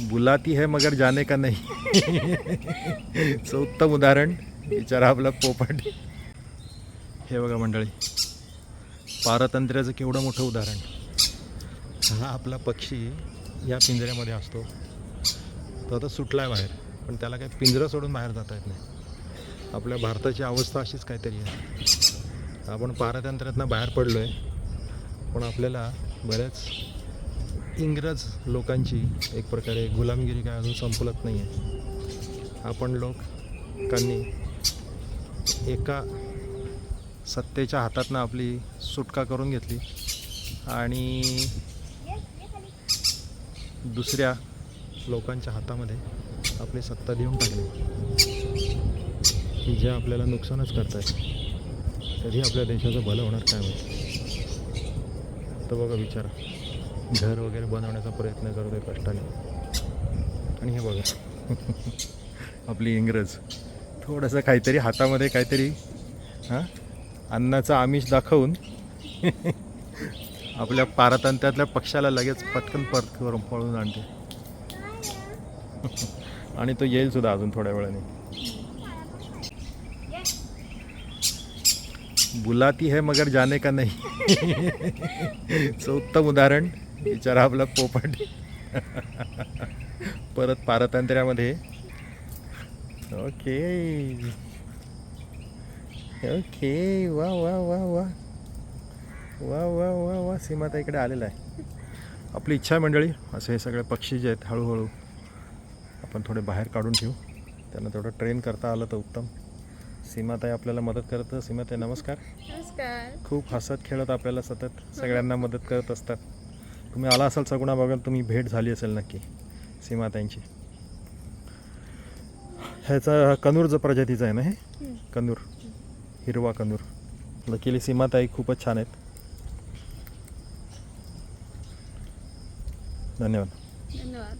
बुलाती है मगर जाने का नाही। सो उत्तम उदाहरण बिचारा आपला पोपट। हे बघा मंडळी पारतंत्र्याचं केवढं मोठं उदाहरण. हा आपला पक्षी या पिंजऱ्यामध्ये असतो. तो आता सुटला आहे बाहेर पण त्याला काही पिंजरं सोडून बाहेर जाता येत नाही. आपल्या भारताची अवस्था अशीच काहीतरी आहे. आपण पारतंत्र्यातनं बाहेर पडलो आहे पण आपल्याला बऱ्याच इंग्रज लोकांची एक प्रकारे गुलामगिरी काय अजून संपलत नाही आहे आपण लोकांनी एका सत्तेच्या हातातनं आपली सुटका करून घेतली आणि दुसऱ्या लोकांच्या हातामध्ये आपली सत्ता देऊन टाकली. की जे आपल्याला नुकसानच करत तरी आपल्या देशाचं भलं होणार काय माहिती. तर बघा विचारा. घर वगैरे बनवण्याचा प्रयत्न करतोय कष्टाने. आणि हे बघा. आपली इंग्रज. थोडंसं काहीतरी हातामध्ये काहीतरी हां? अन्नाचं आमिष दाखवून आपल्या पारतंत्र्यातल्या पक्षाला लगेच पटकन परत करून पळून आणते. आणि तो येईल सुद्धा अजून थोड्या वेळाने. बुलाती है मगर जाने का नाही. सो उत्तम उदाहरण. बिचारा आपला पोपट. परत पारतंत्र्यामध्ये. ओके. ओके. वा वा वा वा. वा वा वा वा. सीमाता इकडे आलेला आहे. आपली इच्छा आहे मंडळी असे हे सगळे पक्षी जे आहेत हळूहळू आपण थोडे बाहेर काढून ठेवू. त्यांना थोडं ट्रेन करता आलं तर उत्तम. सीमाताई आपल्याला मदत करतं. सीमाताई नमस्कार. नमस्कार. खूप हसत खेळत आपल्याला सतत. सगळ्यांना मदत करत असतात. तुम्ही आला असाल सगुणा बघाल तुम्ही भेट झाली असेल नक्की. सीमाताईंची ह्याचा कनूरचं प्रजातीचं आहे ना हे? हं. कनूर. हिरवा कनूर. लकीली सीमाताई खूपच छान आहेत. धन्यवाद. धन्यवाद.